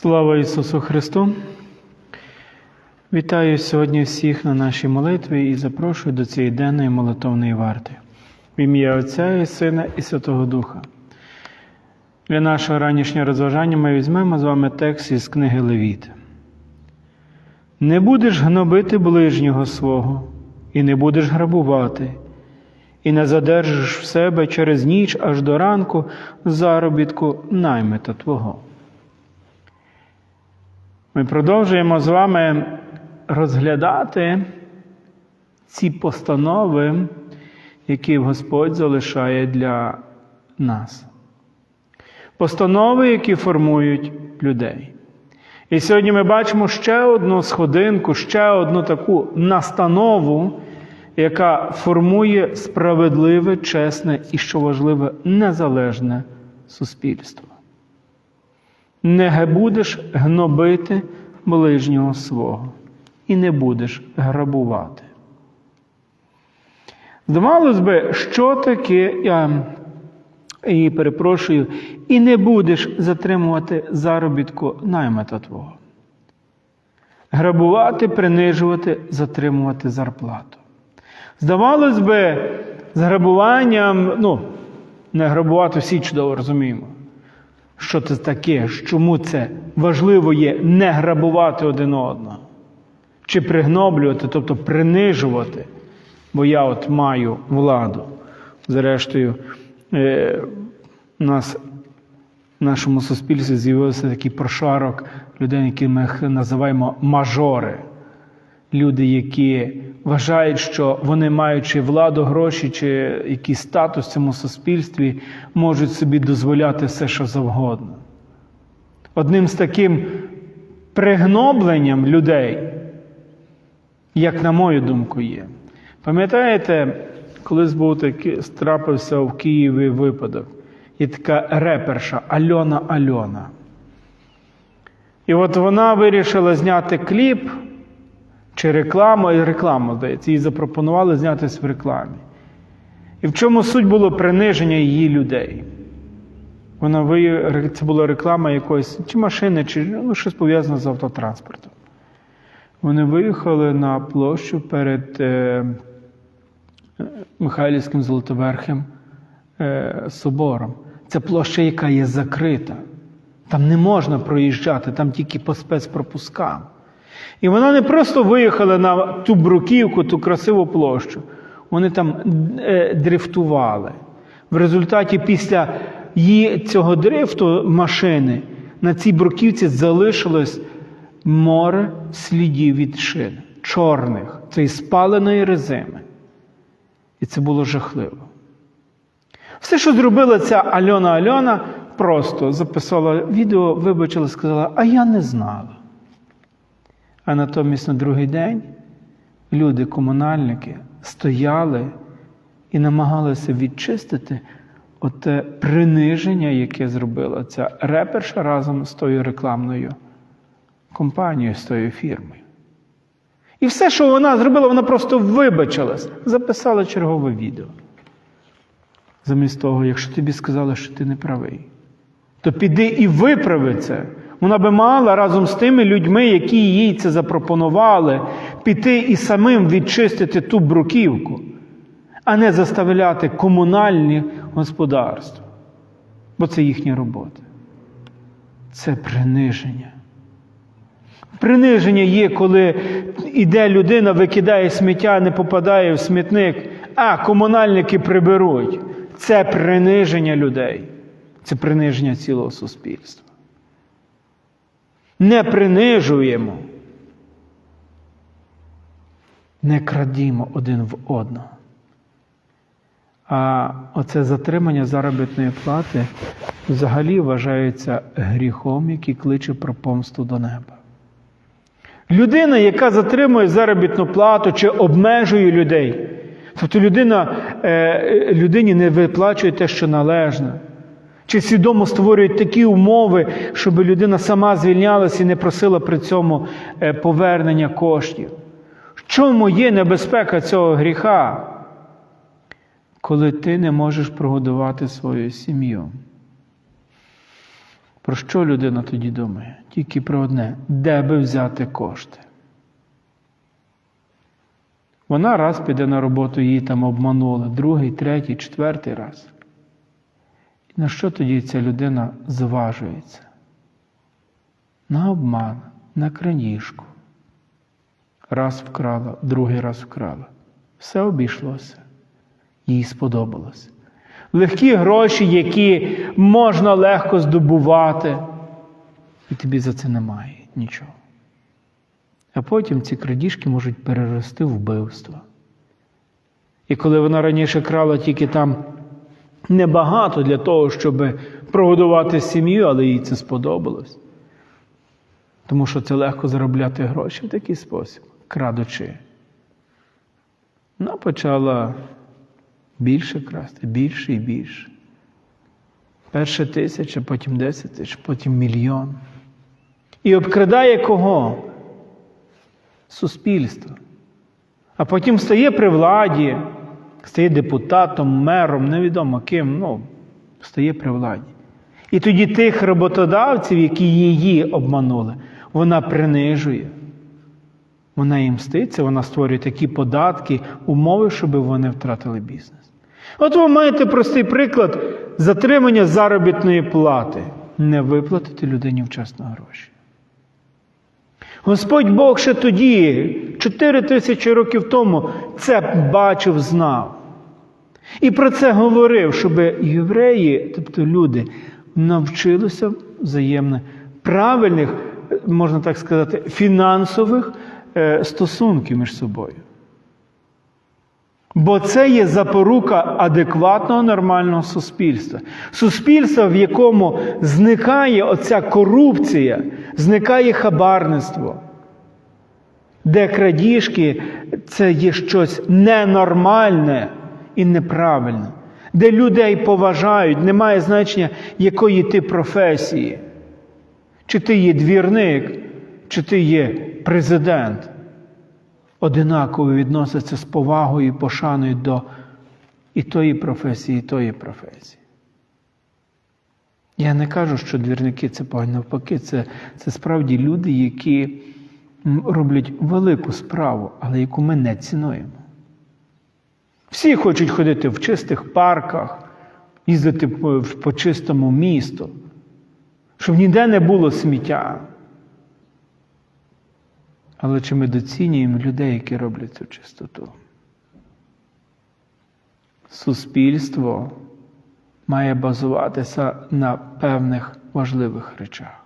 Слава Ісусу Христу! Вітаю сьогодні всіх на нашій молитві і запрошую до цієї денної молитовної варти. В ім'я Отця і Сина і Святого Духа. Для нашого ранішнього розважання ми візьмемо з вами текст із книги Левіт. Не будеш гнобити ближнього свого, і не будеш грабувати, і не задержиш в себе через ніч аж до ранку заробітку наймита Твого. Ми продовжуємо з вами розглядати ці постанови, які Господь залишає для нас. Постанови, які формують людей. І сьогодні ми бачимо ще одну сходинку, ще одну таку настанову, яка формує справедливе, чесне і, що важливе, незалежне суспільство. Не будеш гнобити ближнього свого і не будеш грабувати. Здавалось би, що таке, я і перепрошую, і не будеш затримувати заробітку наймета твого. Грабувати, принижувати, затримувати зарплату. Здавалось би, з грабуванням, ну, не грабувати всі чудово розуміємо. Що це таке? Чому це важливо є не грабувати один одного? Чи пригноблювати, тобто принижувати, бо я от маю владу. Зрештою, е, у нас в нашому суспільстві з'явився такий прошарок людей, які ми називаємо мажори. Люди, які вважають, що вони, маючи владу, гроші чи якийсь статус в цьому суспільстві, можуть собі дозволяти все, що завгодно. Одним з таким пригнобленням людей, як на мою думку, є. Пам'ятаєте, колись був такий, трапився в Києві випадок. Є така реперша Альона Альона. І от вона вирішила зняти кліп чи рекламу, і рекламу, здається, їй запропонували знятися в рекламі. І в чому суть було приниження її людей? Вона. Це була реклама якоїсь чи машини, чи ну, щось пов'язане з автотранспортом. Вони виїхали на площу перед е... Михайлівським Золотоверхим е... собором. Це площа, яка є закрита. Там не можна проїжджати, там тільки по спецпропускам. І вона не просто виїхала на ту бруківку, ту красиву площу. Вони там е, дрифтували. В результаті після її цього дрифту машини на цій бруківці залишилось море слідів від шин, чорних, цієї спаленої резини. І це було жахливо. Все, що зробила ця Альона Альона, просто записала відео, вибачила, сказала, а я не знала. А натомість на другий день люди, комунальники, стояли і намагалися відчистити оте приниження, яке зробила ця реперша разом з тою рекламною компанією, з тою фірмою. І все, що вона зробила, вона просто вибачилась, записала чергове відео. Замість того, якщо тобі сказали, що ти не правий, то піди і виправи це. Вона би мала разом з тими людьми, які їй це запропонували, піти і самим відчистити ту бруківку, а не заставляти комунальні господарства. Бо це їхня робота. Це приниження. Приниження є, коли іде людина, викидає сміття, не попадає в смітник, а комунальники приберуть. Це приниження людей. Це приниження цілого суспільства не принижуємо, не крадімо один в одного. А оце затримання заробітної плати взагалі вважається гріхом, який кличе про помсту до неба. Людина, яка затримує заробітну плату чи обмежує людей, тобто людина, е, людині не виплачує те, що належне. Чи свідомо створюють такі умови, щоб людина сама звільнялася і не просила при цьому повернення коштів? В чому є небезпека цього гріха, коли ти не можеш прогодувати свою сім'ю? Про що людина тоді думає? Тільки про одне, де би взяти кошти. Вона раз піде на роботу, її там обманули, другий, третій, четвертий раз. На що тоді ця людина зважується? На обман, на крадіжку. Раз вкрала, другий раз вкрала. Все обійшлося. Їй сподобалось. Легкі гроші, які можна легко здобувати, і тобі за це немає нічого. А потім ці крадіжки можуть перерости в вбивство. І коли вона раніше крала тільки там небагато для того, щоб прогодувати сім'ю, але їй це сподобалось. Тому що це легко заробляти гроші в такий спосіб, крадучи. Вона почала більше красти, більше і більше. Перше тисяча, потім десять тисяч, потім мільйон. І обкрадає кого? Суспільство. А потім стає при владі, стає депутатом, мером, невідомо ким, ну, стає при владі. І тоді тих роботодавців, які її обманули, вона принижує. Вона їм мститься, вона створює такі податки, умови, щоб вони втратили бізнес. От ви маєте простий приклад затримання заробітної плати. Не виплатити людині вчасно гроші. Господь Бог ще тоді, 4 тисячі років тому, це бачив, знав. І про це говорив, щоб євреї, тобто люди, навчилися взаємно правильних, можна так сказати, фінансових е, стосунків між собою. Бо це є запорука адекватного нормального суспільства. Суспільства, в якому зникає оця корупція, зникає хабарництво, де крадіжки це є щось ненормальне і неправильне, де людей поважають, немає значення, якої ти професії. Чи ти є двірник, чи ти є президент одинаково відносяться з повагою і пошаною до і тої професії, і тої професії. Я не кажу, що двірники це погані, навпаки, це, це справді люди, які роблять велику справу, але яку ми не цінуємо. Всі хочуть ходити в чистих парках, їздити по, по чистому місту, щоб ніде не було сміття. Але чи ми доцінюємо людей, які роблять цю чистоту? Суспільство має базуватися на певних важливих речах,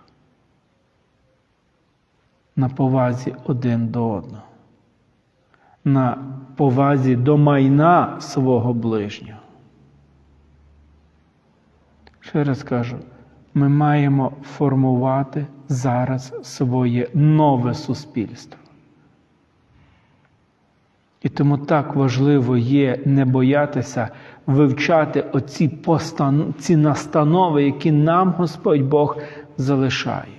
на повазі один до одного, на повазі до майна свого ближнього. Ще раз кажу, ми маємо формувати зараз своє нове суспільство. І тому так важливо є не боятися вивчати оці постан... ці настанови, які нам Господь Бог залишає.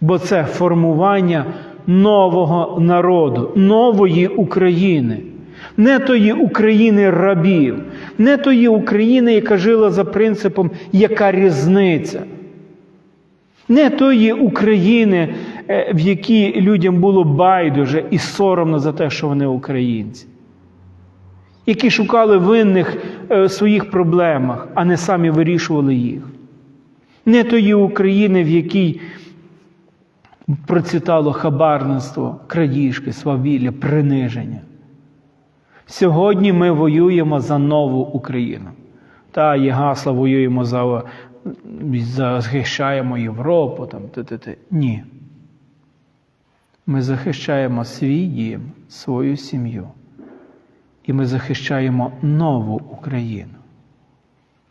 Бо це формування нового народу, нової України. Не тої України рабів, не тої України, яка жила за принципом, яка різниця. Не тої України, в якій людям було байдуже і соромно за те, що вони українці, які шукали винних в своїх проблемах, а не самі вирішували їх. Не тої України, в якій процвітало хабарництво, крадіжки, свавілля, приниження. Сьогодні ми воюємо за нову Україну. Та є гасла, воюємо за, захищаємо Європу. Там, т -т -т. Ні. Ми захищаємо свій дім, свою сім'ю. І ми захищаємо нову Україну.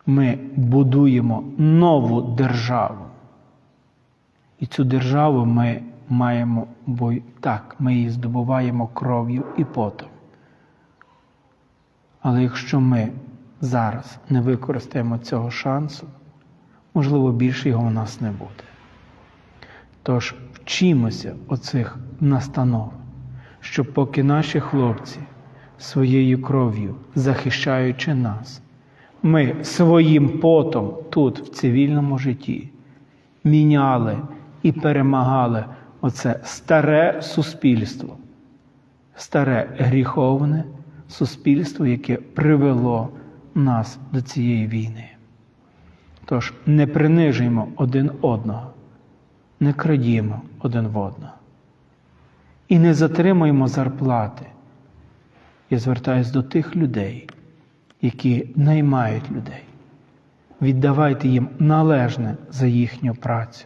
Ми будуємо нову державу. І цю державу ми маємо, бо так, ми її здобуваємо кров'ю і потом. Але якщо ми зараз не використаємо цього шансу, можливо, більше його у нас не буде. Тож вчимося оцих настанов, щоб поки наші хлопці своєю кров'ю, захищаючи нас, ми своїм потом тут, в цивільному житті, міняли і перемагали оце старе суспільство, старе гріховне суспільство, яке привело нас до цієї війни. Тож не принижуємо один одного, не крадімо один в одного і не затримуємо зарплати. Я звертаюся до тих людей, які наймають людей. Віддавайте їм належне за їхню працю,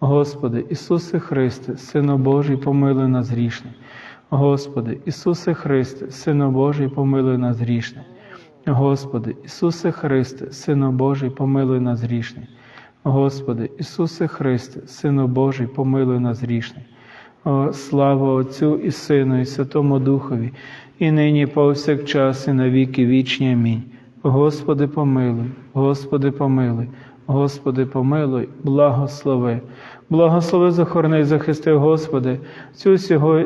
Господи, Ісусе Христе, Сину Божий, помилуй нас грішних. Господи, Ісусе Христе, Сину Божий, помилуй нас грішних. Господи, Ісусе Христе, Сину Божий, помилуй нас грішних. Господи, Ісусе Христе, Сину Божий, помилуй нас грішних. О, слава Отцю і Сину, і Святому Духові, і нині, повсякчас, і на віки вічні. Амінь. Господи, помилуй, Господи, помилуй, Господи, помилуй, благослови. Благослови, захорони, захисти, Господи, цю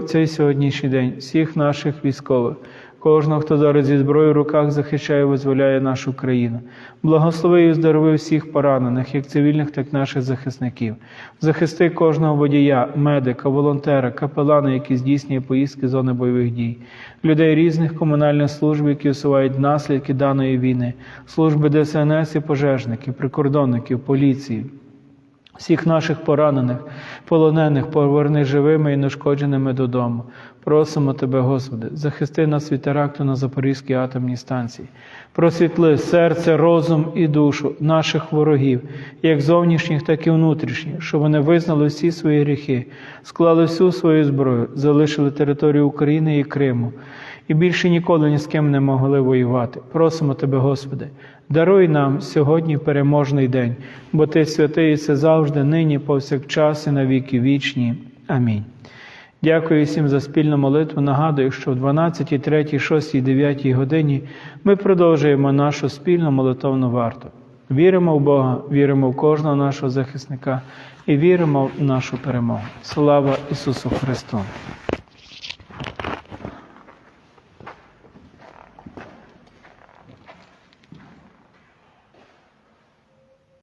цей сьогоднішній день всіх наших військових, кожного, хто зараз зі зброєю в руках захищає і визволяє нашу країну. Благослови і здорови всіх поранених, як цивільних, так і наших захисників. Захисти кожного водія, медика, волонтера, капелана, які здійснює поїздки зони бойових дій, людей різних комунальних служб, які усувають наслідки даної війни, служби ДСНС і пожежників, прикордонників, поліції. Всіх наших поранених, полонених поверни живими і нешкодженими додому. Просимо Тебе, Господи, захисти нас від теракту на Запорізькій атомній станції. Просвітли серце, розум і душу наших ворогів, як зовнішніх, так і внутрішніх, щоб вони визнали всі свої гріхи, склали всю свою зброю, залишили територію України і Криму. І більше ніколи ні з ким не могли воювати. Просимо Тебе, Господи, даруй нам сьогодні переможний день, бо Ти святий і це завжди, нині, повсякчас і на віки вічні. Амінь. Дякую всім за спільну молитву. Нагадую, що в 12, 3, 6, 9 годині ми продовжуємо нашу спільну молитовну варту. Віримо в Бога, віримо в кожного нашого захисника і віримо в нашу перемогу. Слава Ісусу Христу!